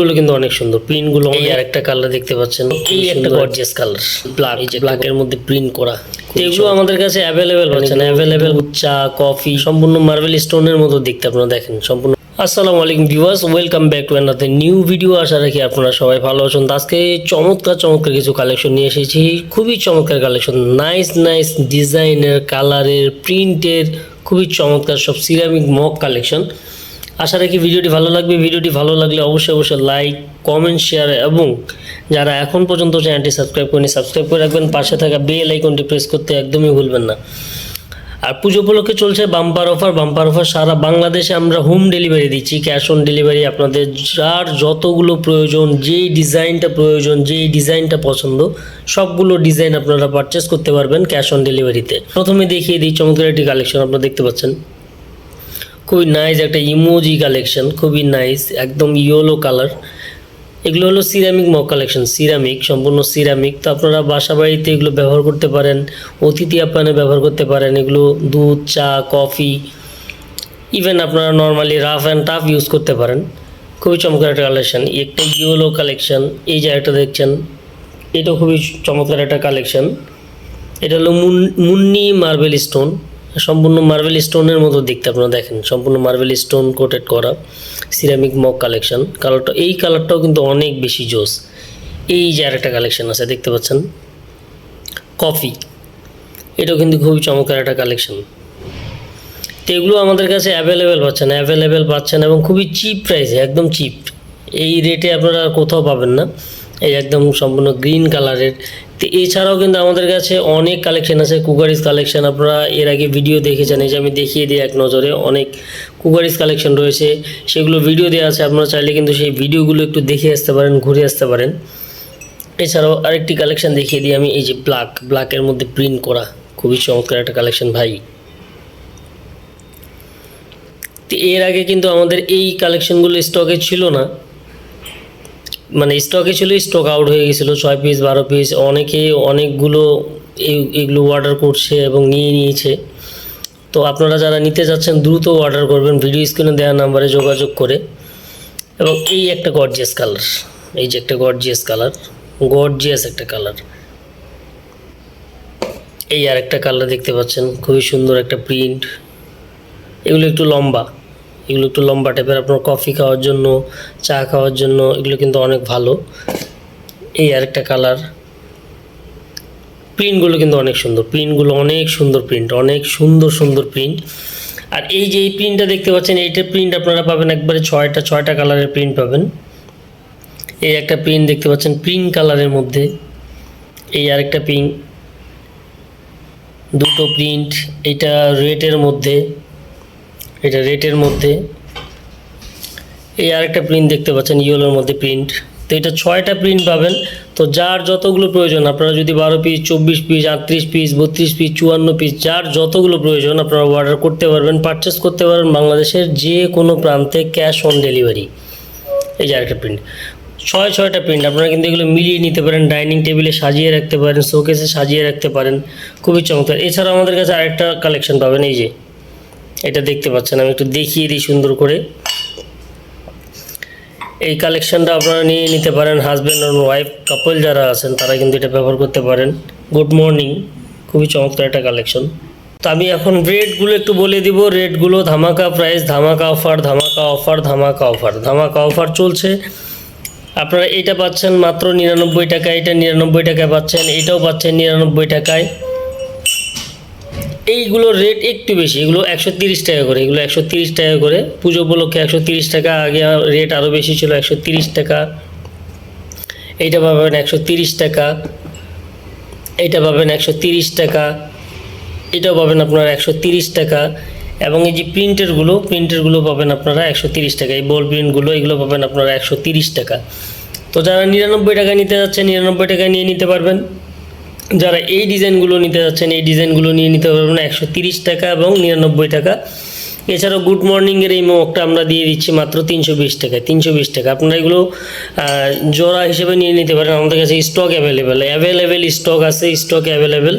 গুলো কিন্তু অনেক সুন্দর। প্রিন্টগুলো এই আরেকটা কালার দেখতে পাচ্ছেন। এই একটা গর্জিয়াস কালার ব্ল্যাক এই যে ব্ল্যাকের মধ্যে প্রিন্ট করা। এগুলো আমাদের কাছে অ্যাভেলেবেল পাচ্ছেন। অ্যাভেলেবেল চা কফি সম্পূর্ণ মার্বেল স্টোনের মতো দেখতে আপনারা দেখেন সম্পূর্ণ। আসসালামু আলাইকুম viewers welcome back to another new video আশা রাখি আপনারা সবাই ভালো আছেন। আজকে চমৎকার চমৎকার কিছু কালেকশন নিয়ে এসেছি। খুবই চমৎকার কালেকশন নাইস নাইস ডিজাইনের কালারের প্রিন্টের খুবই চমৎকার সব সিরামিক মগ কালেকশন আশা রাখি ভিডিওটি ভালো লাগবে। ভিডিওটি ভালো লাগলে অবশ্যই অবশ্যই লাইক কমেন্ট শেয়ার এবং যারা এখন পর্যন্ত চ্যানেলটি সাবস্ক্রাইব করেনি সাবস্ক্রাইব করে রাখবেন। পাশে থাকা বেল আইকনটি প্রেস করতে একদমই ভুলবেন না। আর পুজো উপলক্ষে চলছে বাম্পার অফার বাম্পার অফার সারা বাংলাদেশে আমরা হোম ডেলিভারি দিচ্ছি ক্যাশ অন ডেলিভারি আপনাদের যার যতগুলো প্রয়োজন, যেই ডিজাইনটা প্রয়োজন, যেই ডিজাইনটা পছন্দ, সবগুলো ডিজাইন আপনারা পারচেস করতে পারবেন ক্যাশ অন ডেলিভারিতে প্রথমে দেখিয়ে দিই, চমৎকার একটি কালেকশন আপনারা দেখতে পাচ্ছেন। খুবই নাইস একটা ইমোজি কালেকশন খুবই নাইস একদম ইয়েলো কালার এগুলো হলো সিরামিক মগ কালেকশন সিরামিক সম্পূর্ণ সিরামিক তো আপনারা বাসা বাড়িতে এগুলো ব্যবহার করতে পারেন, অতিথি আপ্যায়নে ব্যবহার করতে পারেন। এগুলো দুধ, চা কফি ইভেন আপনারা normally rough and tough use করতে পারেন। খুবই চমৎকার একটা কালেকশন একটা ইয়েলো কালেকশন এই যে দেখছেন এটা খুবই চমৎকার একটা কালেকশন এটা হলো মুন, মুন্নি মার্বেল স্টোন সম্পূর্ণ মার্বেল স্টোনের মতো দেখতে আপনারা দেখেন। সম্পূর্ণ মার্বেল স্টোন কোটেড করা সিরামিক মগ কালেকশন কালারটা এই কালারটাও কিন্তু অনেক বেশি জোস। এই যে আরেকটা কালেকশন আছে, দেখতে পাচ্ছেন? কফি এটাও কিন্তু খুবই চমৎকার একটা কালেকশন তো এগুলো আমাদের কাছে অ্যাভেলেবেল পাচ্ছেন অ্যাভেলেবেল পাচ্ছেন এবং খুবই চিপ প্রাইসে একদম চিপ এই রেটে আপনারা কোথাও পাবেন না। এই একদম সম্পূর্ণ গ্রিন কালারের তো এছাড়াও কিন্তু আমাদের কাছে অনেক কালেকশন আছে কুকারিজ কালেকশন আপনারা এর আগে ভিডিও দেখেছেন, এই যে আমি দেখিয়ে দিই এক নজরে, অনেক কুকারিজ কালেকশন রয়েছে। সেগুলো ভিডিও দেওয়া আছে, আপনারা চাইলে কিন্তু সেই ভিডিওগুলো একটু দেখে আসতে পারেন, ঘুরে আসতে পারেন। এছাড়াও আরেকটি কালেকশন দেখিয়ে দিই আমি, এই যে ব্ল্যাক ব্ল্যাকের মধ্যে প্রিন্ট করা। খুবই চমৎকার একটা কালেকশন ভাই। তো এর আগে কিন্তু আমাদের এই কালেকশনগুলো স্টকে ছিল না। মানে স্টকে ছিল স্টক আউট হয়ে গেছিল, ছয় পিস বারো পিস অনেকে অনেকগুলো এগুলো অর্ডার করছে এবং নিয়ে নিয়েছে। তো আপনারা যারা নিতে যাচ্ছেন, দ্রুত অর্ডার করবেন ভিডিও স্ক্রিনে দেওয়া নাম্বারে যোগাযোগ করে। এবং এই একটা গর্জিয়াস কালার এই যে একটা গর্জিয়াস কালার গর্জিয়াস একটা কালার এই আর একটা কালার দেখতে পাচ্ছেন, খুবই সুন্দর একটা প্রিন্ট এগুলো একটু লম্বা। এগুলো একটু লম্বা টাইপের আপনার কফি খাওয়ার জন্য, চা খাওয়ার জন্য এগুলো কিন্তু অনেক ভালো। এই আরেকটা কালার প্রিন্টগুলো কিন্তু অনেক সুন্দর। প্রিন্টগুলো অনেক সুন্দর প্রিন্ট অনেক সুন্দর সুন্দর প্রিন্ট আর এই যে এই প্রিন্টটা দেখতে পাচ্ছেন এইটার প্রিন্ট আপনারা পাবেন একবারে ছয়টা ছয়টা কালারের প্রিন্ট পাবেন। এই একটা প্রিন্ট দেখতে পাচ্ছেন পিঙ্ক কালারের মধ্যে। এই আরেকটা পিঙ্ক দুটো প্রিন্ট এটা রেডের মধ্যে। এটা রেটের মধ্যে। এই আরেকটা প্রিন্ট দেখতে পাচ্ছেন ইয়েলোর মধ্যে প্রিন্ট তো এটা ছয়টা প্রিন্ট পাবেন। তো যার যতগুলো প্রয়োজন, আপনারা যদি বারো পিস চব্বিশ পিস আটত্রিশ পিস বত্রিশ পিস চুয়ান্ন পিস যার যতগুলো প্রয়োজন, আপনারা অর্ডার করতে পারবেন পারচেস করতে পারবেন বাংলাদেশের যে কোনো প্রান্তে ক্যাশ অন ডেলিভারি এই যে আরেকটা প্রিন্ট ছয় ছয়টা প্রিন্ট আপনারা কিন্তু এগুলো মিলিয়ে নিতে পারেন ডাইনিং টেবিলে সাজিয়ে রাখতে পারেন শোকেসে সাজিয়ে রাখতে পারেন। খুবই চমৎকার। এছাড়াও আমাদের কাছে আরেকটা কালেকশন পাবেন, এই যে। এটা দেখতে পাচ্ছেন, আমি একটু দেখিয়ে দিই সুন্দর করে। এই কালেকশনটা আপনারা নিয়ে নিতে পারেন হাজব্যান্ড আর ওয়াইফ কাপল যারা আছেন, তারা কিন্তু এটা ব্যবহার করতে পারেন। গুড মর্নিং খুবই চমৎকার একটা কালেকশন। তো আমি এখন রেটগুলো একটু বলে দিব, রেটগুলো ধামাকা প্রাইস ধামাকা অফার ধামাকা অফার ধামাকা অফার ধামাকা অফার চলছে, আপনারা এটা পাচ্ছেন মাত্র নিরানব্বই টাকায়, এটা নিরানব্বই টাকায় পাচ্ছেন, এটাও পাচ্ছেন নিরানব্বই টাকায়। এইগুলোর রেট একটু বেশি, এগুলো একশো তিরিশ টাকা করে, এগুলো একশো তিরিশ টাকা করে। পুজো উপলক্ষে একশো তিরিশ টাকা, আগে রেট আরও বেশি ছিল একশো তিরিশ টাকা। এইটা পাবেন একশো তিরিশ টাকা, এইটা পাবেন একশো তিরিশ টাকা, এটাও পাবেন আপনার একশো তিরিশ টাকা। এবং এই যে প্রিন্টেরগুলো প্রিন্টেরগুলো পাবেন আপনারা একশো তিরিশ টাকা, এই বল প্রিন্টগুলো এগুলো পাবেন আপনারা একশো তিরিশ টাকা। তো যারা নিরানব্বই টাকা নিতে যাচ্ছেন নিরানব্বই টাকা নিয়ে নিতে পারবেন। যারা এই ডিজাইনগুলো নিতে যাচ্ছেন, এই ডিজাইনগুলো নিয়ে নিতে পারবেন একশো টাকা এবং নিরানব্বই টাকা। এছাড়াও গুড মর্নিংয়ের এই মগটা আমরা দিয়ে দিচ্ছি মাত্র তিনশো বিশ টাকায়, তিনশো বিশ টাকা। আপনারা এগুলো জোড়া হিসেবে নিয়ে নিতে পারেন। আমাদের কাছে স্টক অ্যাভেলেবেল অ্যাভেলেবেল স্টক আছে স্টক অ্যাভেলেবেল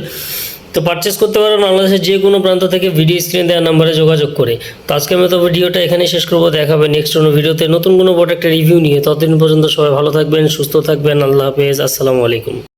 তো পারচেস করতে পারেন বাংলাদেশের যে কোনো প্রান্ত থেকে ভিডিও স্ক্রিনে দেওয়া নাম্বারে যোগাযোগ করে। তো আজকের মতো ভিডিওটা এখানেই শেষ করব। দেখাবে নেক্সট কোনো ভিডিওতে নতুন কোনো প্রোডাক্টের রিভিউ নিয়ে। ততদিন পর্যন্ত সবাই ভালো থাকবেন, সুস্থ থাকবেন। আল্লাহ হাফেজ। আসসালামু আলাইকুম।